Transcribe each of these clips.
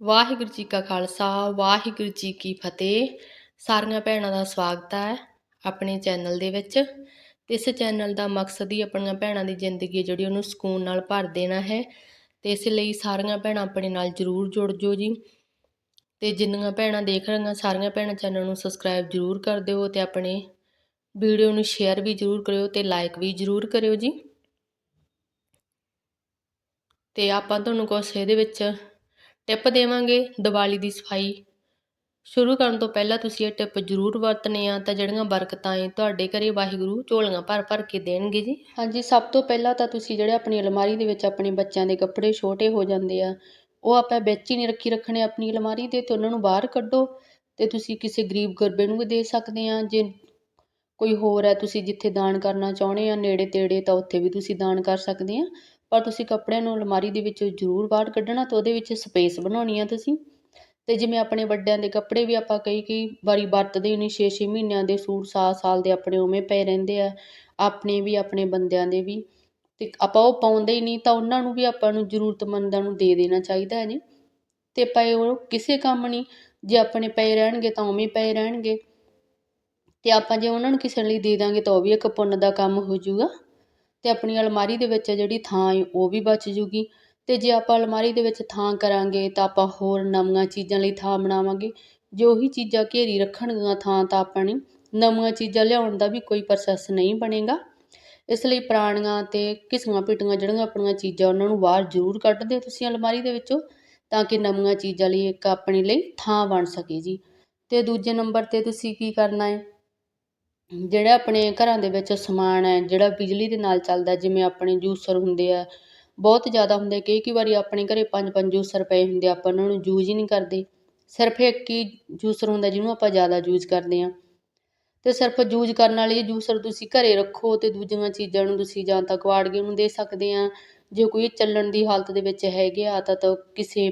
ਵਾਹਿਗੁਰੂ ਜੀ ਕਾ ਖਾਲਸਾ, ਵਾਹਿਗੁਰੂ ਜੀ ਕੀ ਫਤਿਹ। ਸਾਰੀਆਂ ਭੈਣਾਂ ਦਾ ਸਵਾਗਤ ਹੈ ਆਪਣੇ ਚੈਨਲ ਦੇ ਵਿੱਚ। ਤੇ ਇਸ ਚੈਨਲ ਦਾ ਮਕਸਦ ਹੀ ਆਪਣੀਆਂ ਭੈਣਾਂ ਦੀ ਜ਼ਿੰਦਗੀ ਹੈ ਜਿਹੜੀ ਉਹਨੂੰ ਸਕੂਨ ਨਾਲ ਭਰ ਦੇਣਾ ਹੈ। ਤੇ ਇਸ ਲਈ ਸਾਰੀਆਂ ਭੈਣਾਂ ਆਪਣੇ ਨਾਲ ਜਰੂਰ ਜੁੜ ਜਾਓ ਜੀ। ਤੇ ਜਿੰਨੀਆਂ ਭੈਣਾਂ ਦੇਖ ਰਹੀਆਂ, ਸਾਰੀਆਂ ਭੈਣਾਂ ਚੈਨਲ ਨੂੰ ਸਬਸਕ੍ਰਾਈਬ ਜਰੂਰ ਕਰ ਦਿਓ ਤੇ ਆਪਣੇ ਵੀਡੀਓ ਨੂੰ ਸ਼ੇਅਰ ਵੀ ਜਰੂਰ ਕਰਿਓ ਤੇ ਲਾਈਕ ਵੀ ਜਰੂਰ ਕਰਿਓ ਜੀ। ਤੇ ਆਪਾਂ ਤੁਹਾਨੂੰ ਕੁਛ ਇਹਦੇ ਵਿੱਚ ਟਿਪ ਦੇਵਾਂਗੇ ਦੀਵਾਲੀ ਦੀ ਸਫ਼ਾਈ। ਸ਼ੁਰੂ ਕਰਨ ਤੋਂ ਪਹਿਲਾਂ ਤੁਸੀਂ ਇਹ ਟਿਪ ਜ਼ਰੂਰ ਵਰਤਨੇ ਆ ਤਾਂ ਜਿਹੜੀਆਂ ਬਰਕਤਾਂ ਏ ਤੁਹਾਡੇ ਘਰੇ ਵਾਹਿਗੁਰੂ ਝੋਲੀਆਂ ਭਰ ਭਰ ਕੇ ਦੇਣਗੇ ਜੀ। ਹਾਂਜੀ, ਸਭ ਤੋਂ ਪਹਿਲਾਂ ਤਾਂ ਤੁਸੀਂ ਜਿਹੜੇ ਆਪਣੀ ਅਲਮਾਰੀ ਦੇ ਵਿੱਚ ਆਪਣੇ ਬੱਚਿਆਂ ਦੇ ਕੱਪੜੇ ਛੋਟੇ ਹੋ ਜਾਂਦੇ ਆ, ਉਹ ਆਪਾਂ ਵਿੱਚ ਹੀ ਨਹੀਂ ਰੱਖੀ ਰੱਖਣੇ ਆਪਣੀ ਅਲਮਾਰੀ ਦੇ ਤੇ ਉਹਨਾਂ ਨੂੰ ਬਾਹਰ ਕੱਢੋ ਤੇ ਤੁਸੀਂ ਕਿਸੇ ਗਰੀਬ ਗੁਰਬੇ ਨੂੰ ਵੀ ਦੇ ਸਕਦੇ ਆ। ਜੇ ਕੋਈ ਹੋਰ ਹੈ ਤੁਸੀਂ ਜਿੱਥੇ ਦਾਨ ਕਰਨਾ ਚਾਹੁੰਦੇ ਆ, ਨੇੜੇ ਤੇੜੇ ਤਾਂ ਉੱਥੇ ਵੀ ਤੁਸੀਂ ਦਾਨ ਕਰ ਸਕਦੇ ਆ। ਪਰ ਤੁਸੀਂ ਕੱਪੜਿਆਂ ਨੂੰ ਅਲਮਾਰੀ ਦੇ ਵਿੱਚੋਂ ਜ਼ਰੂਰ ਬਾਹਰ ਕੱਢਣਾ ਤੇ ਉਹਦੇ ਵਿੱਚ ਸਪੇਸ ਬਣਾਉਣੀ ਆ ਤੁਸੀਂ। ਅਤੇ ਜਿਵੇਂ ਆਪਣੇ ਵੱਡਿਆਂ ਦੇ ਕੱਪੜੇ ਵੀ ਆਪਾਂ ਕਈ ਕਈ ਵਾਰੀ ਵਰਤਦੇ ਨਹੀਂ 6-6 ਮਹੀਨਿਆਂ ਦੇ ਸੂਟ, ਸਾਲ ਸਾਲ ਦੇ ਆਪਣੇ ਉਵੇਂ ਪਏ ਰਹਿੰਦੇ ਆ, ਆਪਣੇ ਵੀ, ਆਪਣੇ ਬੰਦਿਆਂ ਦੇ ਵੀ। ਅਤੇ ਆਪਾਂ ਉਹ ਪਾਉਂਦੇ ਹੀ ਨਹੀਂ ਤਾਂ ਉਹਨਾਂ ਨੂੰ ਵੀ ਆਪਾਂ ਨੂੰ ਜ਼ਰੂਰਤਮੰਦਾਂ ਨੂੰ ਦੇ ਦੇਣਾ ਚਾਹੀਦਾ ਹੈ ਜੀ। ਅਤੇ ਪਏ ਉਹ ਕਿਸੇ ਕੰਮ ਨਹੀਂ, ਜੇ ਆਪਣੇ ਪਏ ਰਹਿਣਗੇ ਤਾਂ ਉਵੇਂ ਪਏ ਰਹਿਣਗੇ। ਅਤੇ ਆਪਾਂ ਜੇ ਉਹਨਾਂ ਨੂੰ ਕਿਸੇ ਲਈ ਦੇ ਦਾਂਗੇ ਤਾਂ ਉਹ ਵੀ ਇੱਕ ਪੁੰਨ ਦਾ ਕੰਮ ਹੋ ਜਾਊਗਾ। ਅਤੇ ਆਪਣੀ ਅਲਮਾਰੀ ਦੇ ਵਿੱਚ ਜਿਹੜੀ ਥਾਂ ਹੈ, ਉਹ ਵੀ ਬਚ ਜੂਗੀ। ਅਤੇ ਜੇ ਆਪਾਂ ਅਲਮਾਰੀ ਦੇ ਵਿੱਚ ਥਾਂ ਕਰਾਂਗੇ, ਤਾਂ ਆਪਾਂ ਹੋਰ ਨਵੀਆਂ ਚੀਜ਼ਾਂ ਲਈ ਥਾਂ ਬਣਾਵਾਂਗੇ। ਜੇ ਉਹੀ ਚੀਜ਼ਾਂ ਘੇਰੀ ਰੱਖਣਗੀਆਂ ਥਾਂ, ਤਾਂ ਆਪਾਂ ਨੇ ਨਵੀਆਂ ਚੀਜ਼ਾਂ ਲਿਆਉਣ ਦਾ ਵੀ ਕੋਈ ਪ੍ਰੋਸੈਸ ਨਹੀਂ ਬਣੇਗਾ। ਇਸ ਲਈ ਪੁਰਾਣੀਆਂ ਅਤੇ ਘਿਸੀਆਂ ਪਿਟੀਆਂ ਜਿਹੜੀਆਂ ਆਪਣੀਆਂ ਚੀਜ਼ਾਂ, ਉਹਨਾਂ ਨੂੰ ਬਾਹਰ ਜ਼ਰੂਰ ਕੱਢ ਦਿਓ ਤੁਸੀਂ ਅਲਮਾਰੀ ਦੇ ਵਿੱਚੋਂ, ਤਾਂ ਕਿ ਨਵੀਆਂ ਚੀਜ਼ਾਂ ਲਈ ਇੱਕ ਆਪਣੇ ਲਈ ਥਾਂ ਬਣ ਸਕੇ ਜੀ। ਅਤੇ ਦੂਜੇ ਨੰਬਰ ਤੇ ਤੁਸੀਂ ਕੀ ਕਰਨਾ ਹੈ? ਜਿਹੜਾ ਆਪਣੇ ਘਰਾਂ ਦੇ ਵਿੱਚ ਸਮਾਨ ਹੈ, ਜਿਹੜਾ ਬਿਜਲੀ ਦੇ ਨਾਲ ਚੱਲਦਾ ਜਿਵੇਂ ਆਪਣੇ ਜੂਸਰ ਹੁੰਦੇ ਆ, ਬਹੁਤ ਜ਼ਿਆਦਾ ਹੁੰਦੇ ਕਈ ਕਈ ਵਾਰੀ ਆਪਣੇ ਘਰ ਪੰਜ ਪੰਜ ਜੂਸਰ ਪਏ ਹੁੰਦੇ ਆਪਾਂ ਉਹਨਾਂ ਨੂੰ ਯੂਜ਼ ਹੀ ਨਹੀਂ ਕਰਦੇ। ਸਿਰਫ ਇੱਕ ਹੀ ਜੂਸਰ ਹੁੰਦਾ ਜਿਹਨੂੰ ਆਪਾਂ ਜ਼ਿਆਦਾ ਯੂਜ਼ ਕਰਦੇ ਹਾਂ। ਅਤੇ ਸਿਰਫ ਯੂਜ਼ ਕਰਨ ਵਾਲੇ ਜੂਸਰ ਤੁਸੀਂ ਘਰ ਰੱਖੋ ਅਤੇ ਦੂਜੀਆਂ ਚੀਜ਼ਾਂ ਨੂੰ ਤੁਸੀਂ ਜਾਂ ਤਾਂ ਕੁਆੜਗੇ ਨੂੰ ਦੇ ਸਕਦੇ ਹਾਂ। ਜੇ ਕੋਈ ਚੱਲਣ ਦੀ ਹਾਲਤ ਦੇ ਵਿੱਚ ਹੈਗੇ ਆ ਤਾਂ ਤਾਂ ਕਿਸੇ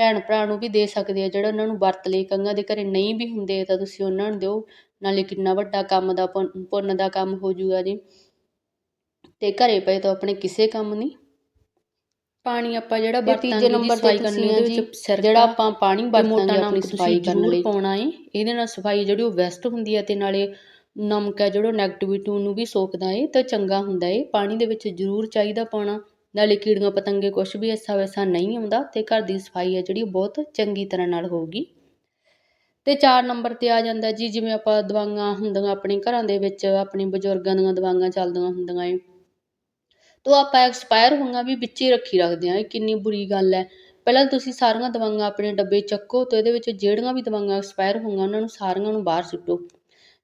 ਭੈਣ ਭਰਾ ਨੂੰ ਵੀ ਦੇ ਸਕਦੇ ਆ ਜਿਹੜਾ ਉਹਨਾਂ ਨੂੰ ਵਰਤ ਲਈ ਕੰਗਾਂ ਦੇ ਘਰੇ ਨਹੀਂ ਵੀ ਹੁੰਦੇ ਤਾਂ ਤੁਸੀਂ ਉਹਨਾਂ ਨੂੰ ਦਿਓ ਨਾਲੇ ਕਿੰਨਾ ਵੱਡਾ ਕੰਮ ਦਾ ਪੁੰਨ ਦਾ ਕੰਮ ਹੋ ਜੂਗਾ ਜੀ। ਤੇ ਘਰੇ ਪਏ ਤਾਂ ਆਪਣੇ ਕਿਸੇ ਕੰਮ ਨਹੀਂ। ਪਾਣੀ ਆਪਾਂ ਜਿਹੜਾ ਬਰਤਨ ਦੀ ਸਫ਼ਾਈ ਕਰਨੀ ਹੈ ਜੀ ਜਿਹੜਾ ਆਪਾਂ ਪਾਣੀ ਵਰਤਾਂਗੇ ਆਪਣੀ ਸਫ਼ਾਈ ਕਰਨ ਲਈ। ਪਾਉਣਾ ਹੈ ਇਹਦੇ ਨਾਲ ਸਫ਼ਾਈ ਜਿਹੜੀ ਉਹ ਵੈਸਟ ਹੁੰਦੀ ਹੈ ਤੇ ਨਾਲੇ ਨਮਕ ਹੈ ਜਿਹੜਾ ਨੈਗੇਟਿਵਿਟੀ ਨੂੰ ਵੀ ਸੋਕਦਾ ਹੈ ਤੇ ਚੰਗਾ ਹੁੰਦਾ ਹੈ ਪਾਣੀ ਦੇ ਵਿੱਚ ਜ਼ਰੂਰ ਚਾਹੀਦਾ ਪਾਉਣਾ। ਨਾਲੇ ਕੀੜੀਆਂ ਪਤੰਗੇ ਕੁਛ ਵੀ ਐਸਾ ਵੈਸਾ ਨਹੀਂ ਆਉਂਦਾ ਤੇ ਘਰ ਦੀ ਸਫ਼ਾਈ ਹੈ ਜਿਹੜੀ ਬਹੁਤ ਚੰਗੀ ਤਰ੍ਹਾਂ ਨਾਲ ਹੋਊਗੀ। ਤੇ 4 ਨੰਬਰ ਤੇ ਆ ਜਾਂਦਾ ਜੀ, ਜਿਵੇਂ ਆਪਾਂ ਦਵਾਈਆਂ ਹੁੰਦੀਆਂ ਆਪਣੇ ਘਰਾਂ ਦੇ ਵਿੱਚ, ਆਪਣੇ ਬਜ਼ੁਰਗਾਂ ਦੀਆਂ ਦਵਾਈਆਂ ਚੱਲਦੀਆਂ ਹੁੰਦੀਆਂ ਏ। ਤੋ ਆਪਾਂ ਐਕਸਪਾਇਰ ਹੋਈਆਂ ਵੀ ਵਿੱਚ ਹੀ ਰੱਖੀ ਰੱਖਦੇ ਆ ਇਹ ਕਿੰਨੀ ਬੁਰੀ ਗੱਲ ਹੈ। ਪਹਿਲਾਂ ਤੁਸੀਂ ਸਾਰੀਆਂ ਦਵਾਈਆਂ ਆਪਣੇ ਡੱਬੇ ਚੱਕੋ ਤੇ ਇਹਦੇ ਵਿੱਚ ਜਿਹੜੀਆਂ ਵੀ ਦਵਾਈਆਂ ਐਕਸਪਾਇਰ ਹੋਈਆਂ, ਉਹਨਾਂ ਨੂੰ ਸਾਰੀਆਂ ਨੂੰ ਬਾਹਰ ਸੁੱਟੋ।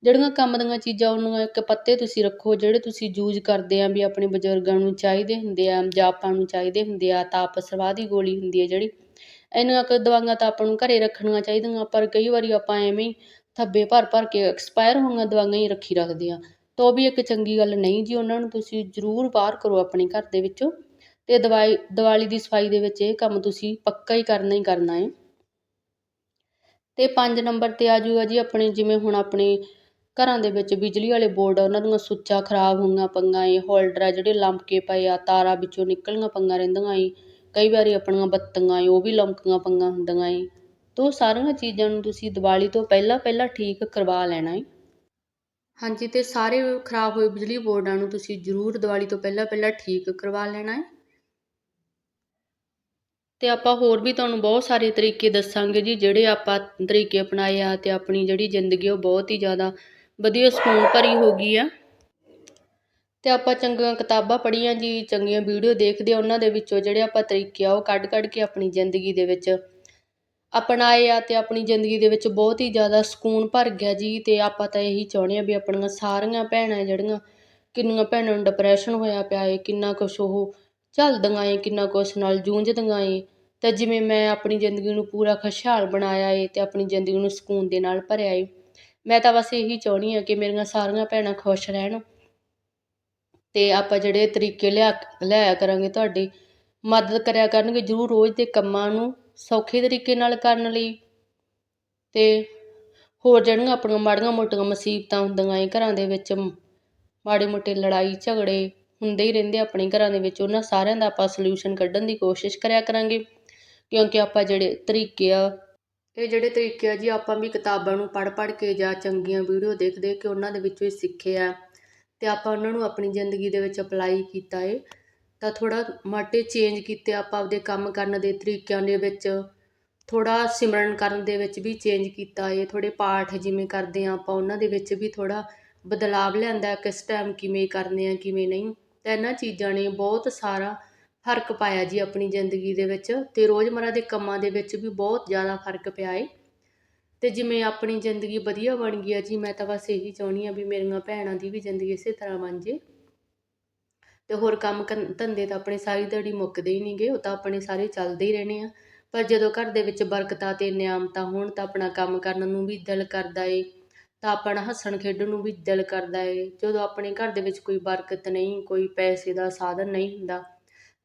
ਜਿਹੜੀਆਂ ਕੰਮ ਦੀਆਂ ਚੀਜ਼ਾਂ ਉਹਨਾਂ ਇੱਕ ਪੱਤੇ ਤੁਸੀਂ ਰੱਖੋ, ਜਿਹੜੇ ਤੁਸੀਂ ਯੂਜ਼ ਕਰਦੇ ਆ ਵੀ ਆਪਣੇ ਬਜ਼ੁਰਗਾਂ ਨੂੰ ਚਾਹੀਦੇ ਹੁੰਦੇ ਆ, ਜਾਂ ਆਪਾਂ ਨੂੰ ਚਾਹੀਦੇ ਹੁੰਦੇ ਆ ਤਾਪ ਸਰਵਾਹ ਦੀ ਗੋਲੀ ਹੁੰਦੀ ਹੈ ਜਿਹੜੀ। ਇੰਨੀਆਂ ਕੁ ਦਵਾਈਆਂ ਤਾਂ ਆਪਾਂ ਨੂੰ ਘਰੇ ਰੱਖਣੀਆਂ ਚਾਹੀਦੀਆਂ, ਪਰ ਕਈ ਵਾਰੀ ਆਪਾਂ ਐਵੇਂ ਹੀ ਥੱਬੇ ਭਰ ਭਰ ਕੇ ਐਕਸਪਾਇਰ ਹੋਈਆਂ ਦਵਾਈਆਂ ਹੀ ਰੱਖੀ ਰੱਖਦੇ ਹਾਂ ਤਾਂ ਉਹ ਵੀ ਇੱਕ ਚੰਗੀ ਗੱਲ ਨਹੀਂ ਜੀ, ਉਹਨਾਂ ਨੂੰ ਤੁਸੀਂ ਜ਼ਰੂਰ ਬਾਹਰ ਕਰੋ ਆਪਣੇ ਘਰ ਦੇ ਵਿੱਚੋਂ। ਅਤੇ ਦਵਾਈ, ਦੀਵਾਲੀ ਦੀ ਸਫ਼ਾਈ ਦੇ ਵਿੱਚ ਇਹ ਕੰਮ ਤੁਸੀਂ ਪੱਕਾ ਹੀ ਕਰਨਾ ਹੀ ਕਰਨਾ ਹੈ। ਅਤੇ ਪੰਜ ਨੰਬਰ ਤੇ ਆ ਜੂਗਾ ਜੀ, ਆਪਣੇ ਜਿਵੇਂ ਹੁਣ ਆਪਣੇ ਘਰਾਂ ਦੇ ਵਿੱਚ ਬਿਜਲੀ ਵਾਲੇ ਬੋਰਡ ਉਹਨਾਂ ਦੀਆਂ ਸੁੱਚਾਂ ਖਰਾਬ ਹੋਈਆਂ ਪੰਗਾਂ ਏ, ਹੋਲਡਰ ਆ ਜਿਹੜੇ ਲੰਮਕੇ ਪਏ ਆ, ਤਾਰਾਂ ਵਿੱਚੋਂ ਨਿਕਲੀਆਂ ਪੰਗਾਂ ਰਹਿੰਦੀਆਂ ਏ, ਕਈ ਵਾਰੀ ਆਪਣੀਆਂ ਬੱਤੀਆਂ ਏ, ਉਹ ਵੀ ਲਮਕੀਆਂ ਪੰਗਾਂ ਹੁੰਦੀਆਂ ਏ। ਤਾਂ ਉਹ ਸਾਰੀਆਂ ਚੀਜ਼ਾਂ ਨੂੰ ਤੁਸੀਂ ਦੀਵਾਲੀ ਤੋਂ ਪਹਿਲਾਂ ਪਹਿਲਾਂ ਠੀਕ ਕਰਵਾ ਲੈਣਾ ਏ। ਹਾਂਜੀ ਅਤੇ ਸਾਰੇ ਖਰਾਬ ਹੋਏ ਬਿਜਲੀ ਬੋਰਡਾਂ ਨੂੰ ਤੁਸੀਂ ਜ਼ਰੂਰ ਦੀਵਾਲੀ ਤੋਂ ਪਹਿਲਾਂ ਪਹਿਲਾਂ ਠੀਕ ਕਰਵਾ ਲੈਣਾ ਏ। ਅਤੇ ਆਪਾਂ ਹੋਰ ਵੀ ਤੁਹਾਨੂੰ ਬਹੁਤ ਸਾਰੇ ਤਰੀਕੇ ਦੱਸਾਂਗੇ ਜੀ, ਜਿਹੜੇ ਆਪਾਂ ਤਰੀਕੇ ਅਪਣਾਏ ਆ ਅਤੇ ਆਪਣੀ ਜਿਹੜੀ ਜ਼ਿੰਦਗੀ ਉਹ ਬਹੁਤ ਹੀ ਜ਼ਿਆਦਾ ਵਧੀਆ ਸਕੂਨ ਭਰੀ ਹੋ ਗਈ ਆ। ਅਤੇ ਆਪਾਂ ਚੰਗੀਆਂ ਕਿਤਾਬਾਂ ਪੜ੍ਹੀਆਂ ਜੀ, ਚੰਗੀਆਂ ਵੀਡੀਓ ਦੇਖਦੇ ਆ ਉਹਨਾਂ ਦੇ ਵਿੱਚੋਂ ਜਿਹੜੇ ਆਪਾਂ ਤਰੀਕੇ ਆ ਉਹ ਕੱਢ ਕੱਢ ਕੇ ਆਪਣੀ ਜ਼ਿੰਦਗੀ ਦੇ ਵਿੱਚ ਅਪਣਾਏ ਆ ਅਤੇ ਆਪਣੀ ਜ਼ਿੰਦਗੀ ਦੇ ਵਿੱਚ ਬਹੁਤ ਹੀ ਜ਼ਿਆਦਾ ਸਕੂਨ ਭਰ ਗਿਆ ਜੀ। ਅਤੇ ਆਪਾਂ ਤਾਂ ਇਹੀ ਚਾਹੁੰਦੇ ਹਾਂ ਵੀ ਆਪਣੀਆਂ ਸਾਰੀਆਂ ਭੈਣਾਂ ਜਿਹੜੀਆਂ ਕਿੰਨੀਆਂ ਭੈਣਾਂ ਨੂੰ ਡਿਪਰੈਸ਼ਨ ਹੋਇਆ ਪਿਆ ਏ, ਕਿੰਨਾ ਕੁਛ ਉਹ ਝੱਲਦੀਆਂ ਏ, ਕਿੰਨਾ ਕੁਛ ਨਾਲ ਜੂਝਦੀਆਂ ਏ। ਤਾਂ ਜਿਵੇਂ ਮੈਂ ਆਪਣੀ ਜ਼ਿੰਦਗੀ ਨੂੰ ਪੂਰਾ ਖੁਸ਼ਹਾਲ ਬਣਾਇਆ ਏ ਅਤੇ ਆਪਣੀ ਜ਼ਿੰਦਗੀ ਨੂੰ ਸਕੂਨ ਦੇ ਨਾਲ ਭਰਿਆ ਏ। ਮੈਂ ਤਾਂ ਬਸ ਇਹੀ ਚਾਹੁੰਦੀ ਹਾਂ ਕਿ ਮੇਰੀਆਂ ਸਾਰੀਆਂ ਭੈਣਾਂ ਖੁਸ਼ ਰਹਿਣ। ਅਤੇ ਆਪਾਂ ਜਿਹੜੇ ਤਰੀਕੇ ਲਿਆ ਲਿਆਇਆ ਕਰਾਂਗੇ ਤੁਹਾਡੀ ਮਦਦ ਕਰਿਆ ਕਰਨਗੇ ਜ਼ਰੂਰ ਰੋਜ਼ ਦੇ ਕੰਮਾਂ ਨੂੰ ਸੌਖੇ ਤਰੀਕੇ ਨਾਲ ਕਰਨ ਲਈ। ਅਤੇ ਹੋਰ ਜਿਹੜੀਆਂ ਆਪਣੀਆਂ ਮਾੜੀਆਂ ਮੋਟੀਆਂ ਮੁਸੀਬਤਾਂ ਹੁੰਦੀਆਂ ਏ ਘਰਾਂ ਦੇ ਵਿੱਚ, ਮਾੜੇ ਮੋਟੇ ਲੜਾਈ ਝਗੜੇ ਹੁੰਦੇ ਹੀ ਰਹਿੰਦੇ ਆਪਣੇ ਘਰਾਂ ਦੇ ਵਿੱਚ, ਉਹਨਾਂ ਸਾਰਿਆਂ ਦਾ ਆਪਾਂ ਸੋਲਿਊਸ਼ਨ ਕੱਢਣ ਦੀ ਕੋਸ਼ਿਸ਼ ਕਰਿਆ ਕਰਾਂਗੇ। ਕਿਉਂਕਿ ਆਪਾਂ ਜਿਹੜੇ ਤਰੀਕੇ ਆ ਇਹ ਜਿਹੜੇ ਤਰੀਕੇ ਆ ਜੀ, ਆਪਾਂ ਵੀ ਕਿਤਾਬਾਂ ਨੂੰ ਪੜ੍ਹ ਪੜ੍ਹ ਕੇ ਜਾਂ ਚੰਗੀਆਂ ਵੀਡੀਓ ਦੇਖ ਦੇਖ ਕੇ ਉਹਨਾਂ ਦੇ ਵਿੱਚੋਂ ਹੀ ਸਿੱਖੇ ਆ ਤੇ ਆਪਾਂ ਉਹਨਾਂ ਨੂੰ ਆਪਣੀ ਜ਼ਿੰਦਗੀ ਦੇ ਵਿੱਚ ਅਪਲਾਈ ਕੀਤਾ ਏ। ਤਾਂ ਥੋੜਾ ਮਾਟੇ ਚੇਂਜ ਕੀਤੇ ਆਪਾਂ ਆਪਦੇ ਕੰਮ ਕਰਨ ਦੇ ਤਰੀਕਿਆਂ ਦੇ ਵਿੱਚ ਥੋੜਾ ਸਿਮਰਨ ਕਰਨ ਦੇ ਵਿੱਚ ਵੀ ਚੇਂਜ ਕੀਤਾ ਏ। ਥੋੜੇ ਪਾਠ ਜਿਵੇਂ ਕਰਦੇ ਆ ਆਪਾਂ, ਉਹਨਾਂ ਦੇ ਵਿੱਚ ਵੀ ਥੋੜਾ ਬਦਲਾਵ ਲਿਆਂਦਾ ਕਿਸ ਟਾਈਮ ਕਿਵੇਂ ਕਰਨੇ ਆ, ਕਿਵੇਂ ਨਹੀਂ। ਤਾਂ ਇਹਨਾਂ ਚੀਜ਼ਾਂ ਨੇ ਬਹੁਤ ਸਾਰਾ ਫ਼ਰਕ ਪਾਇਆ ਜੀ ਆਪਣੀ ਜ਼ਿੰਦਗੀ ਦੇ ਵਿੱਚ ਤੇ ਰੋਜ਼ਮਰਾ ਦੇ ਕੰਮਾਂ ਦੇ ਵਿੱਚ ਵੀ ਬਹੁਤ ਜ਼ਿਆਦਾ ਫ਼ਰਕ ਪਿਆ ਏ। ਤੇ ਜਿਵੇਂ ਆਪਣੀ ਜ਼ਿੰਦਗੀ ਵਧੀਆ ਬਣ ਗਈ ਆ ਜੀ, ਮੈਂ ਤਾਂ ਬਸ ਇਹੀ ਚਾਹੁੰਦੀ ਆ ਵੀ ਮੇਰੀਆਂ ਭੈਣਾਂ ਦੀ ਵੀ ਜ਼ਿੰਦਗੀ ਇਸੇ ਤਰ੍ਹਾਂ ਬਣ ਜੇ। ਤੇ ਹੋਰ ਕੰਮ ਧੰਦੇ ਤਾਂ ਆਪਣੇ ਸਾਰੀ ਦਿਹਾੜੀ ਮੁੱਕਦੇ ਹੀ ਨਹੀਂਗੇ, ਉਹ ਤਾਂ ਆਪਣੇ ਸਾਰੇ ਚੱਲਦੇ ਹੀ ਰਹਿਣੇ ਆ। ਪਰ ਜਦੋਂ ਘਰ ਦੇ ਵਿੱਚ ਬਰਕਤਾਂ ਤੇ ਨਿਆਮਤਾਂ ਹੋਣ ਤਾਂ ਆਪਣਾ ਕੰਮ ਕਰਨ ਨੂੰ ਵੀ ਦਿਲ ਕਰਦਾ ਏ, ਤਾਂ ਆਪਣਾ ਹੱਸਣ ਖੇਡਣ ਨੂੰ ਵੀ ਦਿਲ ਕਰਦਾ ਏ। ਜਦੋਂ ਆਪਣੇ ਘਰ ਦੇ ਵਿੱਚ ਕੋਈ ਬਰਕਤ ਨਹੀਂ, ਕੋਈ ਪੈਸੇ ਦਾ ਸਾਧਨ ਨਹੀਂ ਹੁੰਦਾ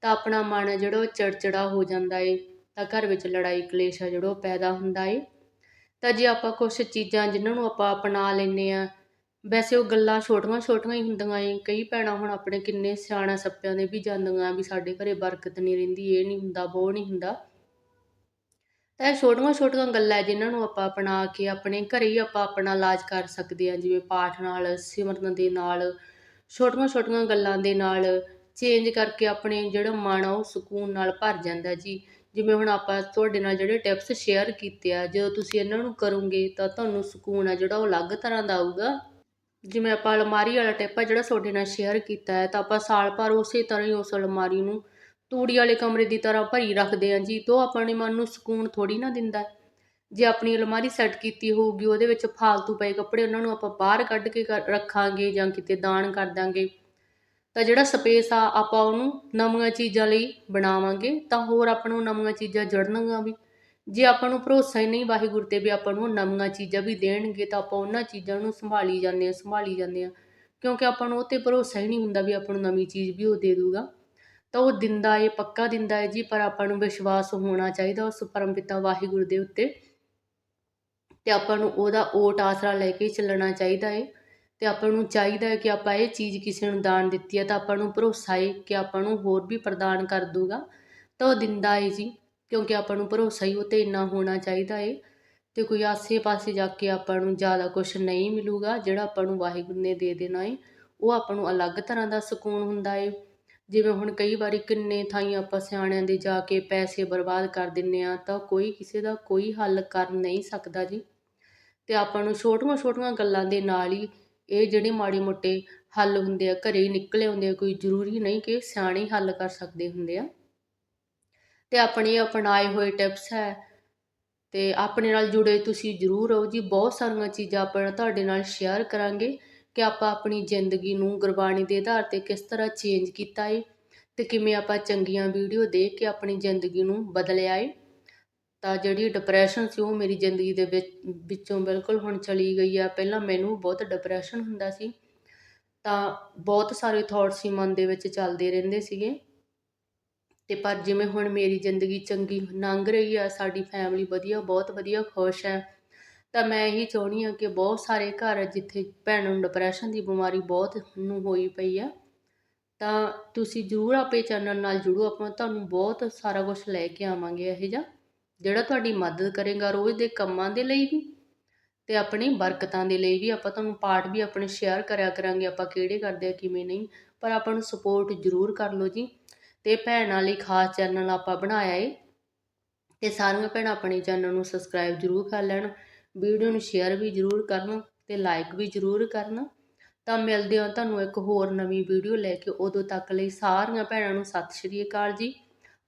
ਤਾਂ ਆਪਣਾ ਮਨ ਹੈ ਜਿਹੜਾ ਉਹ ਚੜਚੜਾ ਹੋ ਜਾਂਦਾ ਏ, ਤਾਂ ਘਰ ਵਿੱਚ ਲੜਾਈ ਕਲੇਸ਼ ਆ ਜਿਹੜਾ ਉਹ ਪੈਦਾ ਹੁੰਦਾ ਏ। ਤਾਂ ਜੇ ਆਪਾਂ ਕੁਛ ਚੀਜ਼ਾਂ ਜਿਨ੍ਹਾਂ ਨੂੰ ਆਪਾਂ ਅਪਣਾ ਲੈਂਦੇ ਹਾਂ, ਵੈਸੇ ਉਹ ਗੱਲਾਂ ਛੋਟੀਆਂ ਛੋਟੀਆਂ ਹੀ ਹੁੰਦੀਆਂ ਏ। ਕਈ ਭੈਣਾਂ ਹੁਣ ਆਪਣੇ ਕਿੰਨੇ ਸਿਆਣਾ ਸੱਪਿਆਂ ਦੇ ਵੀ ਜਾਂਦੀਆਂ ਵੀ ਸਾਡੇ ਘਰੇ ਬਰਕਤ ਨਹੀਂ ਰਹਿੰਦੀ, ਇਹ ਨਹੀਂ ਹੁੰਦਾ ਉਹ ਨਹੀਂ ਹੁੰਦਾ। ਤਾਂ ਇਹ ਛੋਟੀਆਂ ਛੋਟੀਆਂ ਗੱਲਾਂ ਹੈ ਜਿਨ੍ਹਾਂ ਨੂੰ ਆਪਾਂ ਅਪਣਾ ਕੇ ਆਪਣੇ ਘਰੇ ਹੀ ਆਪਾਂ ਆਪਣਾ ਇਲਾਜ ਕਰ ਸਕਦੇ ਹਾਂ। ਜਿਵੇਂ ਪਾਠ ਨਾਲ, ਸਿਮਰਨ ਦੇ ਨਾਲ, ਛੋਟੀਆਂ ਛੋਟੀਆਂ ਗੱਲਾਂ ਦੇ ਨਾਲ ਚੇਂਜ ਕਰਕੇ ਆਪਣੇ ਜਿਹੜਾ ਮਨ ਆ ਉਹ ਸਕੂਨ ਨਾਲ ਭਰ ਜਾਂਦਾ ਜੀ। ਜਿਵੇਂ ਹੁਣ ਆਪਾਂ ਤੁਹਾਡੇ ਨਾਲ ਜਿਹੜੇ ਟਿਪਸ ਸ਼ੇਅਰ ਕੀਤੇ ਆ, ਜਦੋਂ ਤੁਸੀਂ ਇਹਨਾਂ ਨੂੰ ਕਰੋਗੇ ਤਾਂ ਤੁਹਾਨੂੰ ਸਕੂਨ ਆ ਜਿਹੜਾ ਉਹ ਅਲੱਗ ਤਰ੍ਹਾਂ ਦਾ ਆਊਗਾ। ਜਿਵੇਂ ਆਪਾਂ ਅਲਮਾਰੀ ਵਾਲਾ ਟਿਪ ਆ ਜਿਹੜਾ ਤੁਹਾਡੇ ਨਾਲ ਸ਼ੇਅਰ ਕੀਤਾ ਹੈ, ਤਾਂ ਆਪਾਂ ਸਾਲ ਭਰ ਉਸੇ ਤਰ੍ਹਾਂ ਹੀ ਉਸ ਅਲਮਾਰੀ ਨੂੰ ਤੂੜੀ ਵਾਲੇ ਕਮਰੇ ਦੀ ਤਰ੍ਹਾਂ ਭਰੀ ਰੱਖਦੇ ਹਾਂ ਜੀ, ਤੋਂ ਆਪਣੇ ਮਨ ਨੂੰ ਸਕੂਨ ਥੋੜੀ ਨਾ ਦਿੰਦਾ ਜੇ ਆਪਣੀ ਅਲਮਾਰੀ ਸੈੱਟ ਕੀਤੀ ਹੋਊਗੀ, ਉਹਦੇ ਵਿੱਚ ਫਾਲਤੂ ਪਏ ਕੱਪੜੇ ਉਹਨਾਂ ਨੂੰ ਆਪਾਂ ਬਾਹਰ ਕੱਢ ਕੇ ਰੱਖਾਂਗੇ ਜਾਂ ਕਿਤੇ ਦਾਨ ਕਰ ਦਾਂਗੇ। ਤਾਂ ਜਿਹੜਾ ਸਪੇਸ ਆ, ਆਪਾਂ ਉਹਨੂੰ ਨਵੀਆਂ ਚੀਜ਼ਾਂ ਲਈ ਬਣਾਵਾਂਗੇ, ਤਾਂ ਹੋਰ ਆਪਾਂ ਨੂੰ ਨਵੀਆਂ ਚੀਜ਼ਾਂ ਜੜਨਗੀਆਂ ਵੀ। ਜੇ ਆਪਾਂ ਨੂੰ ਭਰੋਸਾ ਹੀ ਨਹੀਂ ਵਾਹਿਗੁਰੂ ਤੇ ਵੀ ਆਪਾਂ ਨੂੰ ਨਵੀਆਂ ਚੀਜ਼ਾਂ ਵੀ ਦੇਣਗੇ, ਤਾਂ ਆਪਾਂ ਉਹਨਾਂ ਚੀਜ਼ਾਂ ਨੂੰ ਸੰਭਾਲੀ ਜਾਂਦੇ ਆ ਸੰਭਾਲੀ ਜਾਂਦੇ ਆ ਕਿਉਂਕਿ ਆਪਾਂ ਨੂੰ ਉਹ ਤੇ ਭਰੋਸਾ ਹੀ ਨਹੀਂ ਹੁੰਦਾ ਵੀ ਆਪਾਂ ਨੂੰ ਨਵੀਂ ਚੀਜ਼ ਵੀ ਉਹ ਦੇ ਦੂਗਾ। ਤਾਂ ਉਹ ਦਿੰਦਾ ਏ, ਪੱਕਾ ਦਿੰਦਾ ਏ ਜੀ, ਪਰ ਆਪਾਂ ਨੂੰ ਵਿਸ਼ਵਾਸ ਹੋਣਾ ਚਾਹੀਦਾ ਉਸ ਪਰਮਪਿਤਾ ਵਾਹਿਗੁਰੂ ਦੇ ਉੱਤੇ। ਤੇ ਆਪਾਂ ਨੂੰ ਉਹਦਾ ਓਟ ਆਸਰਾ ਲੈ ਕੇ ਚੱਲਣਾ ਚਾਹੀਦਾ ਏ। ਅਤੇ ਆਪਾਂ ਨੂੰ ਚਾਹੀਦਾ ਹੈ ਕਿ ਆਪਾਂ ਇਹ ਚੀਜ਼ ਕਿਸੇ ਨੂੰ ਦਾਨ ਦਿੱਤੀ ਹੈ ਤਾਂ ਆਪਾਂ ਨੂੰ ਭਰੋਸਾ ਏ ਕਿ ਆਪਾਂ ਨੂੰ ਹੋਰ ਵੀ ਪ੍ਰਦਾਨ ਕਰ ਦੂਗਾ ਤਾਂ ਉਹ ਦਿੰਦਾ ਏ ਜੀ, ਕਿਉਂਕਿ ਆਪਾਂ ਨੂੰ ਭਰੋਸਾ ਹੀ ਉਹ ਤੇ ਇੰਨਾ ਹੋਣਾ ਚਾਹੀਦਾ ਏ। ਅਤੇ ਕੋਈ ਆਸੇ-ਪਾਸੇ ਜਾ ਕੇ ਆਪਾਂ ਨੂੰ ਜ਼ਿਆਦਾ ਕੁਛ ਨਹੀਂ ਮਿਲੂਗਾ, ਜਿਹੜਾ ਆਪਾਂ ਨੂੰ ਵਾਹਿਗੁਰੂ ਨੇ ਦੇ ਦੇਣਾ ਏ, ਉਹ ਆਪਾਂ ਨੂੰ ਅਲੱਗ ਤਰ੍ਹਾਂ ਦਾ ਸਕੂਨ ਹੁੰਦਾ ਏ। ਜਿਵੇਂ ਹੁਣ ਕਈ ਵਾਰੀ ਕਿੰਨੇ ਥਾਈਂ ਆਪਾਂ ਸਿਆਣਿਆਂ ਦੇ ਜਾ ਕੇ ਪੈਸੇ ਬਰਬਾਦ ਕਰ ਦਿੰਨੇ ਆ, ਤਾਂ ਕੋਈ ਕਿਸੇ ਦਾ ਕੋਈ ਹੱਲ ਕਰ ਨਹੀਂ ਸਕਦਾ ਜੀ। ਤੇ ਆਪਾਂ ਨੂੰ ਛੋਟੀਆਂ ਛੋਟੀਆਂ ਗੱਲਾਂ ਦੇ ਨਾਲ ਹੀ ਇਹ ਜਿਹੜੇ ਮਾੜੇ ਮੋਟੇ ਹੱਲ ਹੁੰਦੇ ਆ, ਘਰੇ ਹੀ ਨਿਕਲੇ ਹੁੰਦੇ ਆ, ਕੋਈ ਜ਼ਰੂਰੀ ਨਹੀਂ ਕਿ ਸਿਆਣੇ ਹੱਲ ਕਰ ਸਕਦੇ ਹੁੰਦੇ ਆ। ਤੇ ਆਪਣੇ ਅਪਣਾਏ ਹੋਏ ਟਿਪਸ ਹੈ ਤੇ ਆਪਣੇ ਨਾਲ ਜੁੜੇ ਤੁਸੀਂ ਜ਼ਰੂਰ ਰਹੋ ਜੀ। ਬਹੁਤ ਸਾਰੀਆਂ ਚੀਜ਼ਾਂ ਆਪਾਂ ਤੁਹਾਡੇ ਨਾਲ ਸ਼ੇਅਰ ਕਰਾਂਗੇ ਕਿ ਆਪਾਂ ਆਪਣੀ ਜ਼ਿੰਦਗੀ ਨੂੰ ਗੁਰਬਾਣੀ ਦੇ ਆਧਾਰ ਤੇ ਕਿਸ ਤਰ੍ਹਾਂ ਚੇਂਜ ਕੀਤਾ ਏ ਤੇ ਕਿਵੇਂ ਆਪਾਂ ਚੰਗੀਆਂ ਵੀਡੀਓ ਦੇਖ ਕੇ ਆਪਣੀ ਜ਼ਿੰਦਗੀ ਨੂੰ ਬਦਲਿਆ ਏ। ਤਾਂ ਜਿਹੜੀ ਡਿਪਰੈਸ਼ਨ ਸੀ ਉਹ ਮੇਰੀ ਜ਼ਿੰਦਗੀ ਦੇ ਵਿੱਚ, ਵਿੱਚੋਂ ਬਿਲਕੁਲ ਹੁਣ ਚਲੀ ਗਈ ਆ। ਪਹਿਲਾਂ ਮੈਨੂੰ ਬਹੁਤ ਡਿਪਰੈਸ਼ਨ ਹੁੰਦਾ ਸੀ। ਤਾਂ ਬਹੁਤ ਸਾਰੇ ਥਾਟਸ ਸੀ ਮਨ ਦੇ ਵਿੱਚ ਚੱਲਦੇ ਰਹਿੰਦੇ ਸੀਗੇ। ਤੇ ਪਰ ਜਿਵੇਂ ਹੁਣ ਮੇਰੀ ਜ਼ਿੰਦਗੀ ਚੰਗੀ ਲੰਘ ਰਹੀ ਆ, ਸਾਡੀ ਫੈਮਿਲੀ ਵਧੀਆ, ਬਹੁਤ ਵਧੀਆ ਖੁਸ਼ ਹੈ ਤਾਂ ਮੈਂ ਇਹੀ ਚਾਹੁੰਦੀ ਹਾਂ ਕਿ ਬਹੁਤ ਸਾਰੇ ਘਰ ਜਿੱਥੇ ਭੈਣ ਨੂੰ ਡਿਪਰੈਸ਼ਨ ਦੀ ਬਿਮਾਰੀ ਬਹੁਤ ਨੂੰ ਹੋਈ ਪਈ ਆ, ਤਾਂ ਤੁਸੀਂ ਜ਼ਰੂਰ ਆਪੇ ਚੈਨਲ ਨਾਲ ਜੁੜੋ। ਆਪਾਂ ਤੁਹਾਨੂੰ ਬਹੁਤ ਸਾਰਾ ਕੁਝ ਲੈ ਕੇ ਆਵਾਂਗੇ ਇਹ ਜਿਹਾ। ਜਿਹੜਾ ਤੁਹਾਡੀ ਮਦਦ ਕਰੇਗਾ ਰੋਜ਼ ਦੇ ਕੰਮਾਂ ਦੇ ਲਈ ਵੀ ਤੇ ਆਪਣੀ ਬਰਕਤਾਂ ਦੇ ਲਈ ਵੀ। ਆਪਾਂ ਤੁਹਾਨੂੰ ਪਾਠ ਵੀ ਆਪਣੇ ਸ਼ੇਅਰ ਕਰਿਆ ਕਰਾਂਗੇ, ਆਪਾਂ ਕਿਹੜੇ ਕਰਦੇ ਆ, ਕਿਵੇਂ ਨਹੀਂ, ਪਰ ਆਪਾਂ ਨੂੰ ਸਪੋਰਟ ਜ਼ਰੂਰ ਕਰ ਲਓ ਜੀ। ਤੇ ਭੈਣਾਂ ਲਈ ਖਾਸ ਚੈਨਲ ਆਪਾਂ ਬਣਾਇਆ ਏ, ਤੇ ਸਾਰੀਆਂ ਭੈਣਾਂ ਆਪਣੇ ਚੈਨਲ ਨੂੰ ਸਬਸਕ੍ਰਾਈਬ ਜ਼ਰੂਰ ਕਰ ਲੈਣ ਵੀਡੀਓ ਨੂੰ ਸ਼ੇਅਰ ਵੀ ਜ਼ਰੂਰ ਕਰਨ ਤੇ ਲਾਈਕ ਵੀ ਜ਼ਰੂਰ ਕਰਨ। ਤਾਂ ਮਿਲਦੇ ਹਾਂ ਤੁਹਾਨੂੰ ਇੱਕ ਹੋਰ ਨਵੀਂ ਵੀਡੀਓ ਲੈ ਕੇ, ਉਦੋਂ ਤੱਕ ਲਈ ਸਾਰੀਆਂ ਭੈਣਾਂ ਨੂੰ ਸਤਿ ਸ਼੍ਰੀ ਅਕਾਲ ਜੀ।